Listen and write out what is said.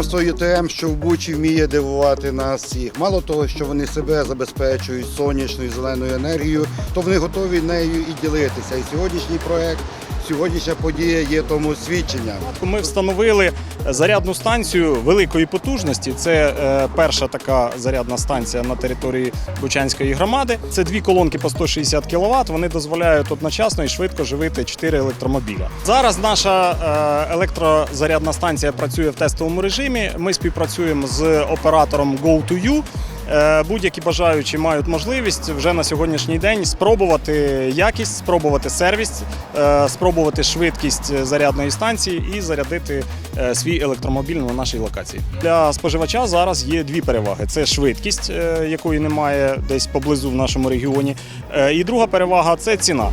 Підприємство ЮТМ, що в Бучі вміє дивувати нас всіх. Мало того, що вони себе забезпечують сонячною зеленою енергією, то вони готові нею і ділитися. І сьогоднішній проект, сьогоднішня подія є тому свідченням. Ми встановили зарядну станцію великої потужності. Це е, перша така зарядна станція на території Бучанської громади. Це дві колонки по 160 кВт. Вони дозволяють одночасно і швидко живити 4 електромобіля. Зараз наша е, електрозарядна станція працює в тестовому режимі. Ми співпрацюємо з оператором Go2U. Е, Будь-які бажаючі мають можливість вже на сьогоднішній день спробувати якість, спробувати сервіс, е, спробувати швидкість зарядної станції і зарядити е, свій електромобіль на нашій локації. Для споживача зараз є дві переваги: це швидкість, якої немає десь поблизу в нашому регіоні. І друга перевага це ціна.